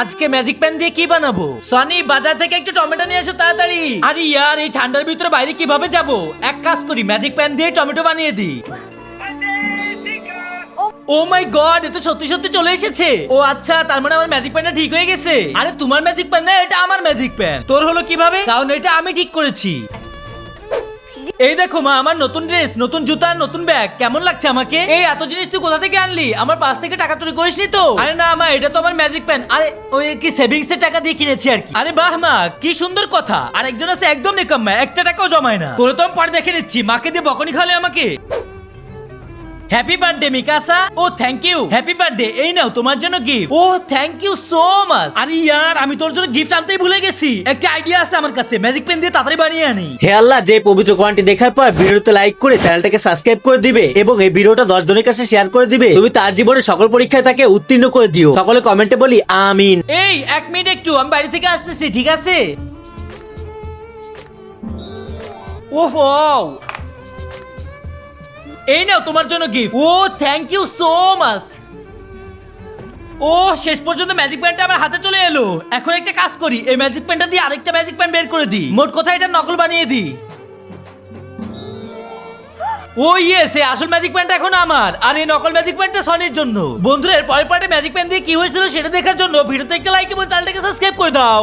আজকে magic pan দিয়ে কি বানাবো? সনি বাজার থেকে একটু টমেটো নিয়ে এসো তাড়াতাড়ি। আরে ইয়ার, এই ঠান্ডার ভিতরে বাইরে কীভাবে যাব? এক কাজ করি ম্যাজিক প্যান দিয়ে টমেটো বানিয়ে দিই। ও মাই গড এ তো সত্যি সত্যি চলে এসেছে। ও আচ্ছা তার মানে আমার ম্যাজিক প্যানটা ঠিক হয়ে গেছে। আরে তোমার ম্যাজিক প্যান না, এটা আমার ম্যাজিক প্যান তোর হলো কীভাবে? কারণ এটা আমি ঠিক করেছি। এই দেখো মা, আমার নতুন ড্রেস নতুন জুতা, নতুন ব্যাগ কেমন লাগছে আমাকে? এই, এত জিনিস তুই কোথা থেকে আনলি? আমার পাশ থেকে টাকা চুরি করিসনি তো? আরে না মা, এটা তো আমার ম্যাজিক প্যান আরে, ওই কি সেভিংস এর টাকা দিয়ে কিনেছি আর কি। আরে বাহ মা, কি সুন্দর কথা। আর একজন আছে একদম নিকাম্মা, একটা টাকাও জমায় না। তোরে তো আমি পরে দেখে নিচ্ছি। মাকে দিয়ে বকনি খাওয়ালে আমাকে। হ্যাপি বার্থডে মিকাসা ও থ্যাংক ইউ হ্যাপি বার্থডে এই নাও তোমার জন্য গিফট ও থ্যাংক ইউ সো মাচ আরে ইয়ার আমি তোর জন্য গিফট আনতেই ভুলে গেছি। একটা আইডিয়া আছে আমার কাছে ম্যাজিক পেন দিয়ে তাড়াতাড়ি বানিয়ে আনি। হে আল্লাহ যে পবিত্র কোরআনটি দেখার পর ভিডিওতে লাইক করে চ্যানেলটাকে সাবস্ক্রাইব করে দিবে এবং এই ভিডিওটা দশ জনের কাছে শেয়ার করে দিবে। তুমি তার জীবনে সকল পরীক্ষায় তাকে উত্তীর্ণ করে দিও। সকলে কমেন্টে বলি আমিন। এই এক মিনিট একটু আমি বাড়ি থেকে আসতেছি ঠিক আছে? ওহো! এই নাও, তোমার জন্য গিফট ও থ্যাংক ইউ সো মাচ ও, শেষ পর্যন্ত ম্যাজিক প্যানটা আমার হাতে চলে এলো। এখন একটা কাজ করি, এই ম্যাজিক প্যানটা দিয়ে আরেকটা ম্যাজিক প্যান্ট বের করে দিই। মোট কথা এটা নকল বানিয়ে দিই। ও ইয়েস এই আসল ম্যাজিক প্যানটা এখন আমার। আর এই নকল ম্যাজিক প্যানটা সনির জন্য। বন্ধুরা এর পরের পার্টে ম্যাজিক প্যান্ট দিয়ে কি হয়েছিল সেটা দেখার জন্য ভিডিওতে একটা লাইক এবং চ্যানেলটাকে সাবস্ক্রাইব করে দাও।